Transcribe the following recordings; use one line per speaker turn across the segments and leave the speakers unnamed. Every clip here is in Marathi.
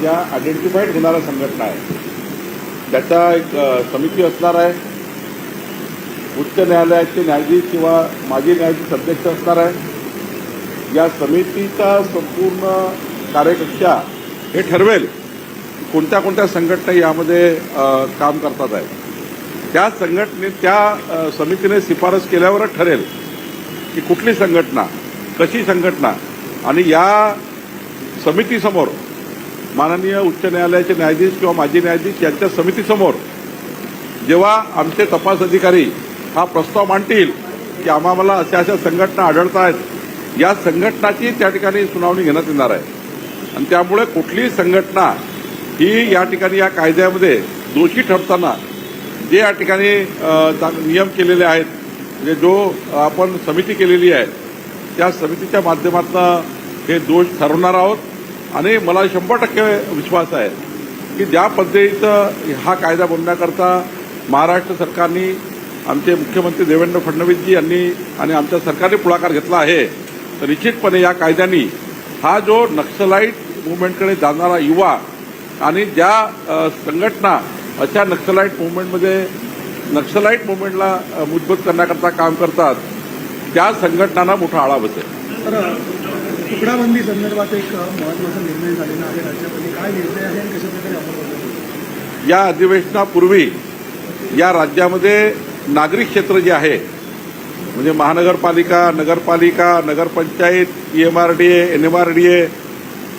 ज्या आयडेंटिफाईड होणाऱ्या संघटना आहेत त्याचा एक समिती असणार आहे. उच्च न्यायालयाचे न्यायाधीश किंवा माजी न्यायाधीश अध्यक्ष असणार आहे. या समितीचा संपूर्ण कार्यकक्षा हे ठरवेल कोणत्या कोणत्या संघटना यामध्ये काम करतात आहे त्या संघटने त्या समितीने शिफारस केल्यावरच ठरेल की कुठली संघटना कशी संघटना आणि या समितीसमोर माननीय उच्च न्यायालयाचे न्यायाधीश किंवा माजी न्यायाधीश यांच्या समितीसमोर जेव्हा आमचे तपास अधिकारी हा प्रस्ताव मांडतील की आम्हाला अशा अशा संघटना आढळत आहेत या संघटनाची त्या ठिकाणी सुनावणी घेण्यात येणार आहे. आणि त्यामुळे कुठलीही संघटना ही या ठिकाणी या कायद्यामध्ये दोषी ठरताना जे या ठिकाणी नियम केलेले आहेत म्हणजे जो आपण समिती केलेली आहे त्या समितीच्या माध्यमातून हे दोष ठरवणार आहोत. आणि मला शंभर टक्के विश्वास आहे की ज्या पद्धतीचं हा कायदा बनण्याकरता महाराष्ट्र सरकारने आमचे मुख्यमंत्री देवेंद्र फडणवीसजी यांनी आणि आमच्या सरकारने पुढाकार घेतला आहे तर निश्चितपणे या कायद्याने हा जो नक्सलाईट मुवमेंटकडे जाणारा युवा आणि ज्या संघटना अशा नक्सलाईट मुवमेंटमध्ये नक्सलाईट मुवमेंटला मजबूत करण्याकरता काम करतात त्या संघटनांना मोठा आळा बसेल.
तुकडाबंदी संदर्भात एक महत्त्वाचा निर्णय झालेला आहे. राज्यामध्ये काय निर्णय आहे आणि कशा प्रकारे
या अधिवेशनापूर्वी या राज्यामध्ये नागरिक क्षेत्र जे आहे म्हणजे महानगरपालिका नगरपालिका नगरपंचायत ईएमआरडीए एनएमआरडीए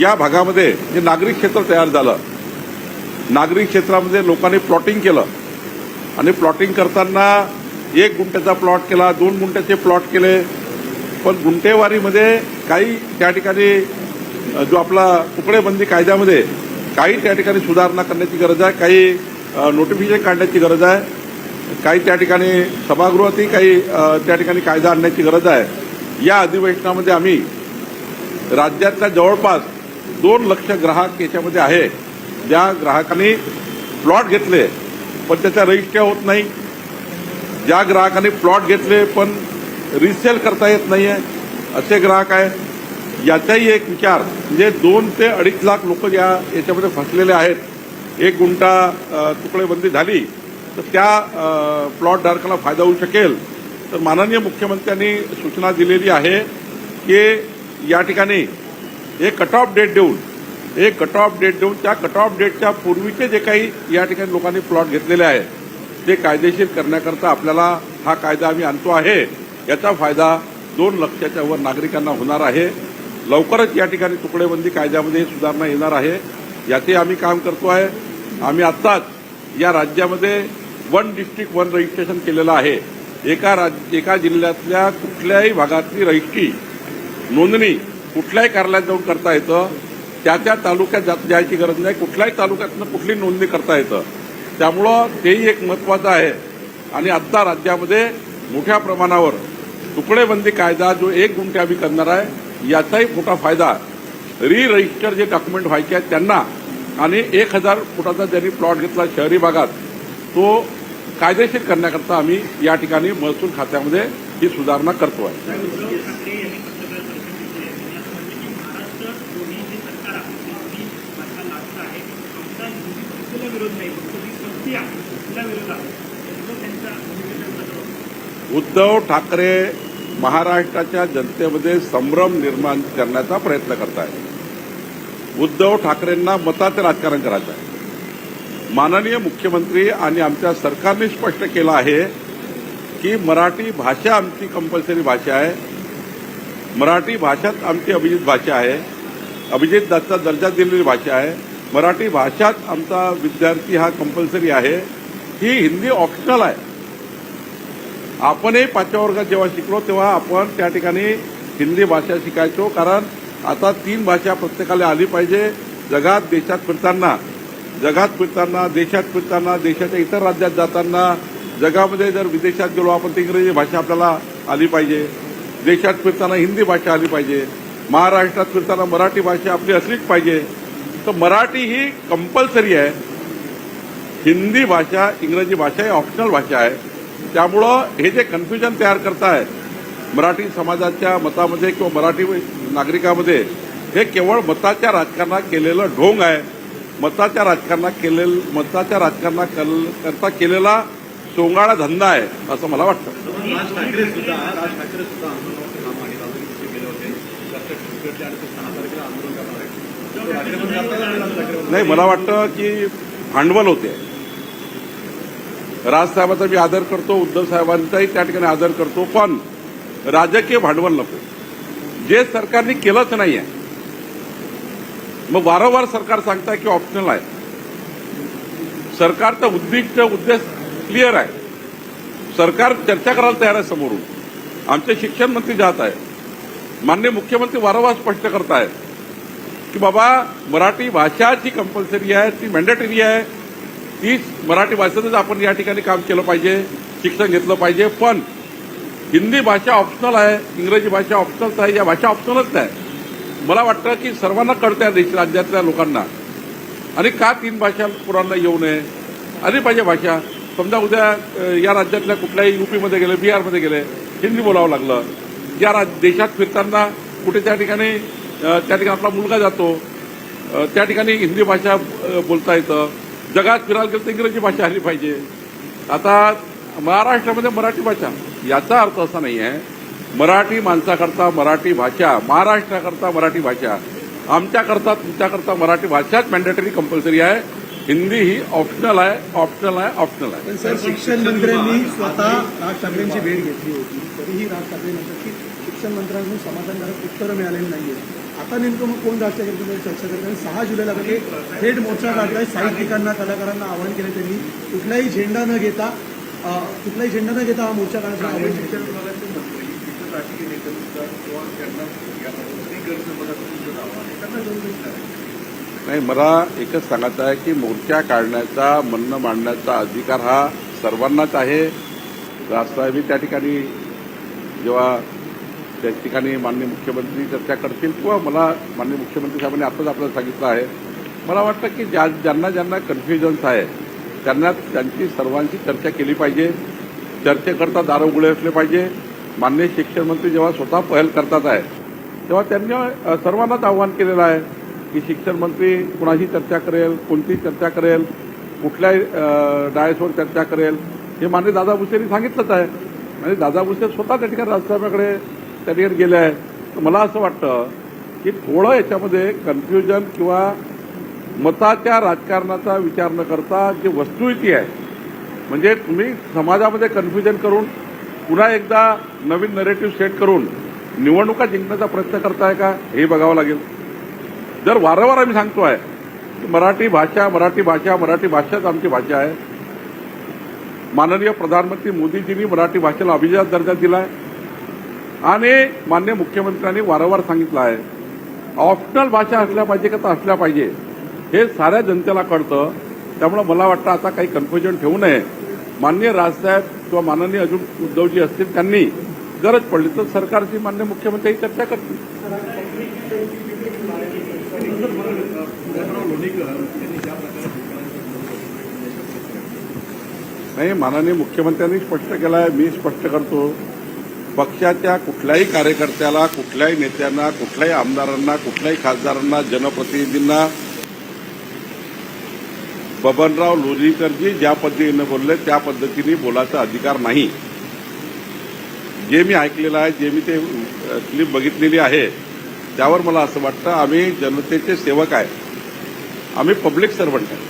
या भागामध्ये जे नागरिक क्षेत्र तयार झालं नागरिक क्षेत्रामध्ये लोकांनी प्लॉटिंग केलं. आणि प्लॉटिंग करताना एक गुंठ्याचा प्लॉट केला दोन गुंठ्याचे प्लॉट केले. पण गुंटेवारीमध्ये काही त्या ठिकाणी जो आपला तुकडेबंदी कायद्यामध्ये काही त्या ठिकाणी सुधारणा करण्याची गरज आहे काही नोटिफिकेशन काढण्याची गरज आहे काही त्या ठिकाणी सभागृहातही काही त्या ठिकाणी कायदा आणण्याची गरज आहे. या अधिवेशनामध्ये आम्ही राज्यातल्या जवळपास दोन लक्ष ग्राहक याच्यामध्ये आहे. ज्या ग्राहकांनी प्लॉट घेतले पण त्याचा रजिस्ट्री होत नाही. ज्या ग्राहकांनी प्लॉट घेतले पण रिसेल करता येत नाही आहे असे ग्राहक आहे याचाही एक विचार म्हणजे दोन ते अडीच लाख लोक या याच्यामध्ये फसलेले आहेत एक गुंठा तुकडेबंदी झाली तर त्या प्लॉट धारकाला फायदा होऊ शकेल. तर माननीय मुख्यमंत्र्यांनी सूचना दिलेली आहे की या ठिकाणी एक कट ऑफ डेट देऊन एक कट ऑफ डेट देऊन त्या कट ऑफ डेटच्या पूर्वीचे जे काही या ठिकाणी लोकांनी प्लॉट घेतलेले आहेत ते कायदेशीर करण्याकरता आपल्याला हा कायदा आम्ही आणतो आहे. याचा फायदा दोन लक्षाच्या वर नागरिकांना होणार आहे. लवकरच या ठिकाणी तुकडेबंदी कायद्यामध्ये सुधारणा येणार आहे. याचे आम्ही काम करतो आहे. आम्ही आत्ताच या राज्यामध्ये वन डिस्ट्रिक्ट वन रजिस्ट्रेशन केलेलं आहे. एका राज्य एका जिल्ह्यातल्या कुठल्याही भागातली रजिस्ट्री नोंदणी कुठल्याही कार्यालयात जाऊन करता येतं. त्या त्या तालुक्यात जात जायची गरज नाही. कुठल्याही तालुक्यातनं कुठली नोंदणी करता येतं. त्यामुळं तेही एक महत्वाचं आहे. आणि आत्ता राज्यामध्ये मोठ्या प्रमाणावर तुकडेबंदी कायदा जो एक गुंठे आम्ही करणार आहे याचाही मोठा फायदा री रजिस्टर जे डॉक्युमेंट व्हायचे आहेत त्यांना आणि एक हजार फुटाचा ज्यांनी प्लॉट घेतला शहरी भागात तो कायदेशीर करण्याकरता आम्ही या ठिकाणी महसूल खात्यामध्ये ही सुधारणा करतो आहे
विरोध नाही फक्त जी सक्ती तिला विरोध आहे.
उद्धव ठाकरे महाराष्ट्राच्या जनतेमध्ये संभ्रम निर्माण करण्याचा प्रयत्न करत आहेत उद्धव ठाकरेंना मताचं राजकारण करायचं आहे माननीय मुख्यमंत्री आणि आमच्या सरकारने स्पष्ट केलं आहे की मराठी भाषा आमची कंपल्सरी भाषा आहे. मराठी भाषाच आमची अभिजित भाषा आहे. अभिजित दासचा दर्जा दिलेली भाषा आहे. मराठी भाषाच आमचा विद्यार्थी हा कंपल्सरी आहे. ही हिंदी ऑप्शनल आहे. आपणही पाचव्या वर्गात जेव्हा शिकलो तेव्हा आपण त्या ठिकाणी हिंदी भाषा शिकायचो. कारण आता तीन भाषा प्रत्येकाला आली पाहिजे. जगात देशात फिरताना. जगात फिरताना देशात फिरताना देशाच्या इतर राज्यात जाताना. जगामध्ये जर विदेशात गेलो आपण तर इंग्रजी भाषा आपल्याला आली पाहिजे. देशात फिरताना हिंदी भाषा आली पाहिजे. महाराष्ट्रात फिरताना मराठी भाषा आपली असलीच पाहिजे. तर मराठी ही कंपल्सरी आहे. हिंदी भाषा इंग्रजी भाषा ही ऑप्शनल भाषा आहे. त्यामुळं हे जे कन्फ्युजन तयार करताय मराठी समाजाच्या मतामध्ये किंवा मराठी नागरिकामध्ये हे केवळ मताच्या राजकारणात केलेलं ढोंग आहे. मताच्या राजकारणात केलेल मताच्या राजकारणात कल- करता केलेला सोंगाळा धंदा आहे असं मला वाटतं.
राज ठाकरे सुद्धा राज ठाकरे सुद्धा
नाही मला वाटतं की भांडवल होते. राजसाहेबांचा मी आदर करतो उद्धव साहेबांचाही त्या ठिकाणी आदर करतो पण राजकीय भांडवल नको. जे सरकारने केलंच नाही आहे मग वारंवार सरकार सांगताय की ऑप्शनल आहे. सरकारचं उद्दिष्ट उद्देश क्लिअर आहे. सरकार चर्चा करायला तयार आहे समोरून. आमचे शिक्षण मंत्री जात आहे मान्य मुख्यमंत्री वारंवार स्पष्ट करतायत की बाबा मराठी भाषा जी कंपल्सरी आहे ती मॅन्डेटरी आहे. तीच मराठी भाषेतच आपण या ठिकाणी काम केलं पाहिजे शिक्षण घेतलं पाहिजे पण हिंदी भाषा ऑप्शनल आहे इंग्रजी भाषा ऑप्शनल आहे या भाषा ऑप्शनलच आहे मला वाटतं की सर्वांना कळतं या देश राज्यातल्या लोकांना. आणि का तीन भाषा पुरांना येऊ नये? आली पाहिजे भाषा. समजा उद्या या राज्यातल्या कुठल्याही युपीमध्ये गेले बिहारमध्ये गेले हिंदी बोलावं लागलं. या राज- देशात फिरताना कुठे त्या ठिकाणी त्या ठिकाणी आपला मुलगा जातो त्या ठिकाणी हिंदी भाषा बोलता येतं. जगात फिरायला तर इंग्रजी भाषा आली पाहिजे. आता महाराष्ट्रामध्ये मराठी भाषा याचा अर्थ असा नाही आहे. मराठी माणसाकरता मराठी भाषा महाराष्ट्राकरता मराठी भाषा आमच्याकरता तुमच्याकरता मराठी भाषाच मॅन्डेटरी कंपल्सरी आहे. हिंदी ही ऑप्शनल आहे ऑप्शनल आहे ऑप्शनल आहे.
सर शिक्षण मंत्र्यांनी स्वतः राज ठाकरेंची भेट घेतली होती. तरीही राज ठाकरे म्हणतात की शिक्षण मंत्र्यांकडून समाधानकारक उत्तरं मिळालेली नाहीये आता नेमकं मग कोण राज ठाकरे चर्चा करत आणि सहा जुलैला ते थेट मोर्चा काढलाय साहित्यिकांना कलाकारांना आवाहन केलं त्यांनी. कुठलाही झेंडा न घेता कुठलाही झेंडा न घेता हा मोर्चा काढण्याचं आवाहन
नाही मला एकच सांगायचं आहे की मोर्चा काढण्याचा म्हणणं मांडण्याचा अधिकार हा सर्वांनाच आहे. राजसाहेबी त्या ठिकाणी जेव्हा त्या ठिकाणी माननीय मुख्यमंत्री चर्चा करतील किंवा मला माननीय मुख्यमंत्री साहेबांनी आताच आपल्याला सांगितलं आहे मला वाटतं की ज्या ज्यांना ज्यांना कन्फ्युजन्स आहे त्यांना त्यांची सर्वांची चर्चा केली पाहिजे. चर्चेकरता दार उघडे असले पाहिजे. माननीय शिक्षण मंत्री जेव्हा स्वतः पहल करतात आहे तेव्हा त्यांनी सर्वांनाच आव्हान केलेलं आहे की शिक्षण मंत्री कुणाशी चर्चा करेल कोणती चर्चा करेल कुठल्या डायसवर चर्चा करेल. हे मान्य दादा भुसेंनी सांगितलंच आहे. आणि दादा भुसे स्वतः त्या ठिकाणी राजसाहेबांकडे त्या गेलं आहे तर मला असं वाटतं की थोडं याच्यामध्ये कन्फ्युजन किंवा मताच्या राजकारणाचा विचार न करता जे वस्तुस्थिती आहे म्हणजे तुम्ही समाजामध्ये कन्फ्युजन करून पुन्हा एकदा नवीन नरेटिव्ह सेट करून निवडणुका जिंकण्याचा प्रयत्न करताय का हे बघावं लागेल. जर वारंवार आम्ही सांगतोय की मराठी भाषा मराठी भाषा मराठी भाषाच आमची भाषा आहे. माननीय प्रधानमंत्री मोदीजींनी मराठी भाषेला अभिजात दर्जा दिलाय. आणि मान्य मुख्यमंत्र्यांनी वारंवार सांगितलं आहे ऑप्शनल भाषा असल्या पाहिजे का तर असल्या पाहिजे? हे साऱ्या जनतेला कळतं. त्यामुळे मला वाटतं आता काही कन्फ्युजन ठेवू नये. माननीय राजसाहेब किंवा माननीय अजून उद्धवजी असतील त्यांनी गरज पडली तर सरकारची मान्य मुख्यमंत्री चर्चा करतील. नाही माननीय मुख्यमंत्र्यांनी स्पष्ट केलं आहे मी स्पष्ट करतो. पक्षाच्या कुठल्याही कार्यकर्त्याला कुठल्याही नेत्यांना कुठल्याही आमदारांना कुठल्याही खासदारांना जनप्रतिनिधींना बबनराव लोणीकरजी ज्या पद्धतीनं बोलले त्या पद्धतीने बोलायचा अधिकार नाही. जे मी ऐकलेलं आहे जे मी ते क्लिप बघितलेली आहे त्यावर मला असं वाटतं आम्ही जनतेचे सेवक आहे. आम्ही पब्लिक सर्वंट आहे.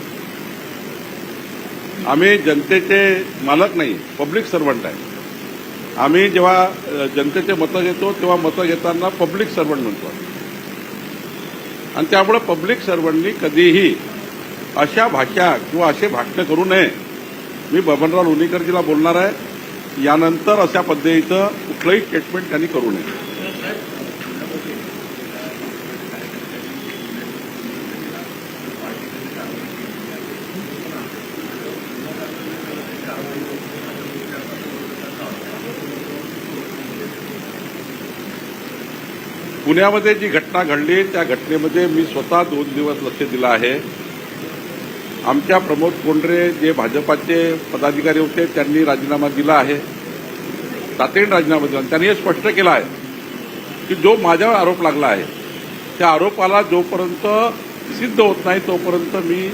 आम्ही जनतेचे मालक नाही पब्लिक सर्वंट आहे. आम्ही जेव्हा जनतेचे मतं घेतो तेव्हा मतं घेताना पब्लिक सर्वंट म्हणतो. आणि त्यामुळे पब्लिक सर्वंटनी कधीही अशा भाषा किंवा असे भाषणं करू नये. मी बबनराव लोणीकरजीला बोलणार आहे. यानंतर अशा पद्धतीचं कुठलंही स्टेटमेंट त्यांनी करू नये. पुण्यामध्ये जी घटना घडली त्या घटनेमध्ये मी स्वतः दोन दिवस लक्ष दिलं आहे. आमच्या प्रमोद कोंडरे जे भाजपाचे पदाधिकारी होते त्यांनी राजीनामा दिला आहे. तातडीने राजीनामा दिला. त्यांनी हे स्पष्ट केलं आहे की जो माझ्यावर आरोप लागला आहे त्या आरोपाला जोपर्यंत सिद्ध होत नाही तोपर्यंत मी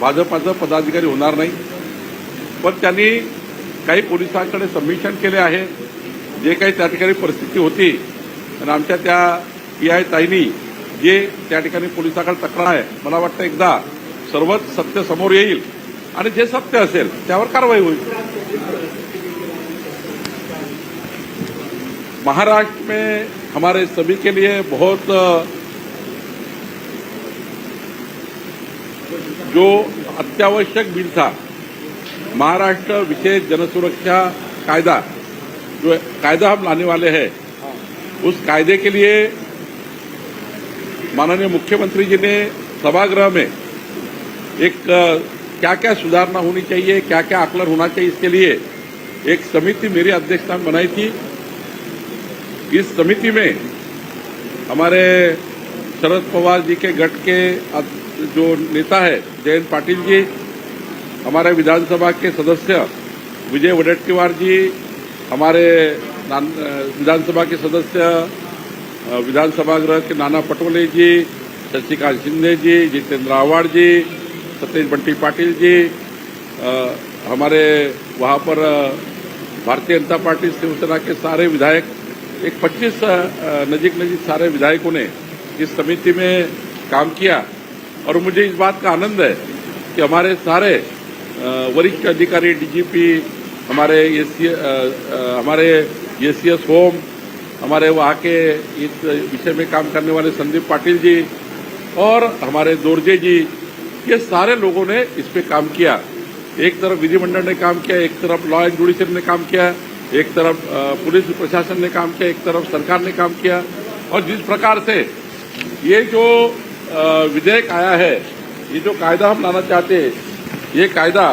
भाजपाचा पदाधिकारी होणार नाही. पण त्यांनी काही पोलिसांकडे सबमिशन केले आहे. जे काही त्या ठिकाणी परिस्थिती होती आणि आमच्या त्या पी आय ताईनी जे त्या ठिकाणी पोलिसाकडे तक्रार आहे मला वाटतं एकदा सर्वच सत्य समोर येईल आणि जे सत्य असेल त्यावर कारवाई होईल. महाराष्ट्र में हमारे सभी के लिए बहुत जो अत्यावश्यक बिल था महाराष्ट्र विशेष जनसुरक्षा कायदा जो कायदा हम लाने वाले हैं उस कायदे के लिए माननीय मुख्यमंत्री जी ने सभागृह में एक क्या क्या सुधारना होनी चाहिए क्या क्या आकलन होना चाहिए इसके लिए एक समिति मेरी अध्यक्षता में बनाई थी। इस समिति में हमारे शरद पवार जी के गट के जो नेता है, जयंत पाटिल जी, हमारे विधानसभा के सदस्य विजय वडेट्टीवार जी, हमारे विधानसभा के सदस्य विधानसभा गृह के नाना पटोले जी शशिकांत शिंदे जी जितेंद्र आवाड़ जी सतीश बंटी पाटिल जी अ, हमारे वहाँ पर भारतीय जनता पार्टी शिवसेना के सारे विधायक एक 25 नजीक नजीक सारे विधायकों ने इस समिति में काम किया। और मुझे इस बात का आनंद है कि हमारे सारे वरिष्ठ अधिकारी डीजीपी हमारे एसी हमारे एसीएस होम हमारे वहाँ के इस विषय में काम करने वाले संदीप पाटिल जी और हमारे दोरजे जी, ये सारे लोगों ने इस पे काम किया। एक तरफ़ विधिमंडल ने काम किया, एक तरफ़ लॉ एंड जुडिशियल ने काम किया, एक तरफ़ पुलिस प्रशासन ने काम किया, एक तरफ़ सरकार ने काम किया। और जिस प्रकार से ये जो विधेयक आया है, ये जो कायदा हम लाना चाहते हैं, ये कायदा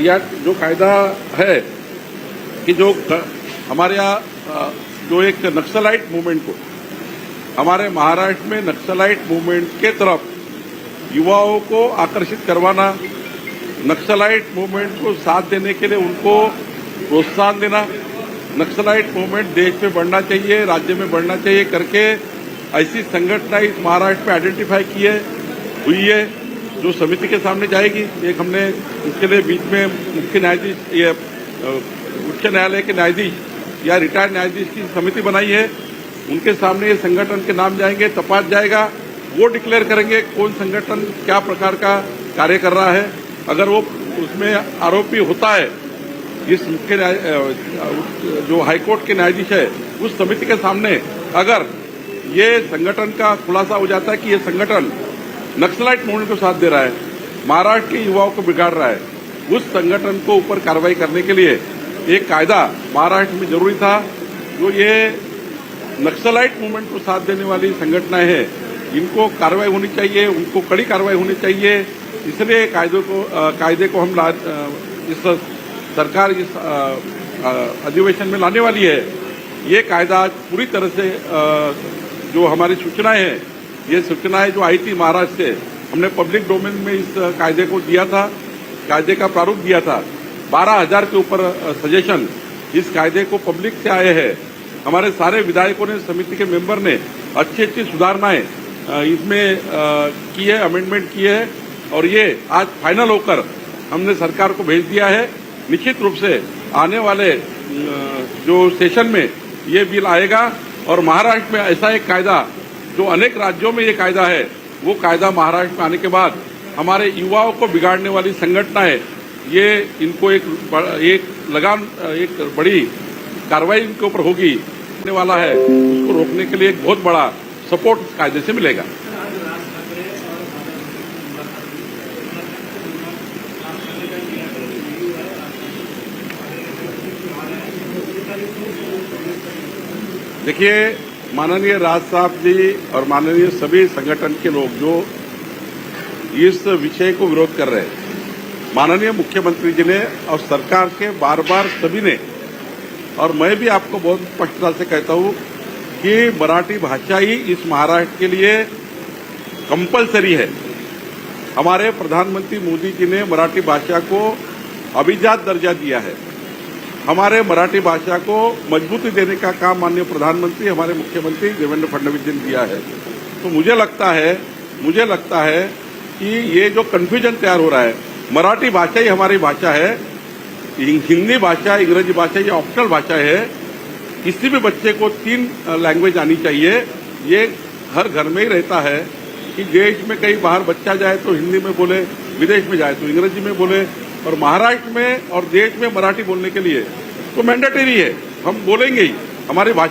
या जो कायदा है कि जो हमारे यहाँ जो एक नक्सलाइट मूवमेंट को, हमारे महाराष्ट्र में नक्सलाइट मूवमेंट के तरफ़ युवाओं को आकर्षित करवाना, नक्सलाइट मूवमेंट को साथ देने के लिए उनको प्रोत्साहन देना, नक्सलाइट मूवमेंट देश में बढ़ना चाहिए, राज्य में बढ़ना चाहिए करके ऐसी संगठना इस महाराष्ट्र में आइडेंटिफाई की है, हुई है, जो समिति के सामने जाएगी। एक हमने इसके लिए बीच में मुख्य न्यायाधीश, ये उच्च न्यायालय के न्यायाधीश या रिटायर्ड न्यायाधीश की समिति बनाई है, उनके सामने ये संगठन के नाम जाएँगे, तपास जाएगा, वो डिक्लेयर करेंगे कौन संगठन क्या प्रकार का कार्य कर रहा है। अगर वो उसमें आरोपी होता है इस मुख्य जो हाईकोर्ट के न्यायाधीश है, उस समिति के सामने अगर ये संगठन का खुलासा हो जाता है कि ये संगठन नक्सलाइट मूवमेंट को साथ दे रहा है, महाराष्ट्र के युवाओं को बिगाड़ रहा है, उस संगठन को ऊपर कार्रवाई करने के लिए एक कायदा महाराष्ट्र में ज़रूरी था जो ये नक्सलाइट मूवमेंट को साथ देने वाली संगठनाएँ हैं इनको कार्रवाई होनी चाहिए उनको कड़ी कार्रवाई होनी चाहिए। इसलिए कायदों को कायदे को हम ला इस सरकार इस अधिवेशन में लाने वाली है। ये कायदा पूरी तरह से अ, जो हमारी सूचनाएँ हैं ये सूचनाएँ जो आई थी महाराष्ट्र से हमने पब्लिक डोमेन में इस कायदे को दिया था कायदे का प्रारूप दिया था। बारह हज़ार के ऊपर सजेशन इस कायदे को पब्लिक से आए हैं। हमारे सारे विधायकों ने, समिति के मेंबर ने अच्छी अच्छी सुधारणाएँ इसमें की है अमेंडमेंट की है। और ये आज फाइनल होकर हमने सरकार को भेज दिया है। निश्चित रूप से आने वाले जो सेशन में ये बिल आएगा और महाराष्ट्र में ऐसा एक कायदा, जो अनेक राज्यों में ये कायदा है, वो कायदा महाराष्ट्र में आने के बाद हमारे युवाओं को बिगाड़ने वाली संगठनाएँ ये इनको एक एक लगाम, एक बड़ी कार्रवाई इनके ऊपर होगी। होने वाला है, उसको रोकने के लिए एक बहुत बड़ा सपोर्ट कायदे से मिलेगा। देखिए, माननीय राज साहब जी और माननीय सभी संगठन के लोग जो इस विषय को विरोध कर रहे हैं माननीय मुख्यमंत्री जी ने और सरकार के बार बार सभी ने, और मैं भी आपको बहुत स्पष्टता से कहता हूँ कि मराठी भाषा ही इस महाराष्ट्र के लिए कंपलसरी है। हमारे प्रधानमंत्री मोदी जी ने मराठी भाषा को अभिजात दर्जा दिया है। हमारे मराठी भाषा को मजबूती देने का काम माननीय प्रधानमंत्री, हमारे मुख्यमंत्री देवेंद्र फडणवीस जी ने दिया है। तो मुझे लगता है, मुझे लगता है कि ये जो कन्फ्यूज़न तैयार हो रहा है मराठी भाषा ही हमारी भाषा है हिंदी भाषा अंग्रेज़ी भाषा, ये ऑप्शनल भाषा है। किसी भी बच्चे को तीन लैंग्वेज आनी चाहिए। ये हर घर में ही रहता है कि देश में कहीं बाहर बच्चा जाए तो हिंदी में बोले, विदेश में जाए तो अंग्रेज़ी में बोले, और महाराष्ट्र में और देश में मराठी बोलने के लिए तो मैंडेटरी है। हम बोलेंगे ही। हमारी भाषा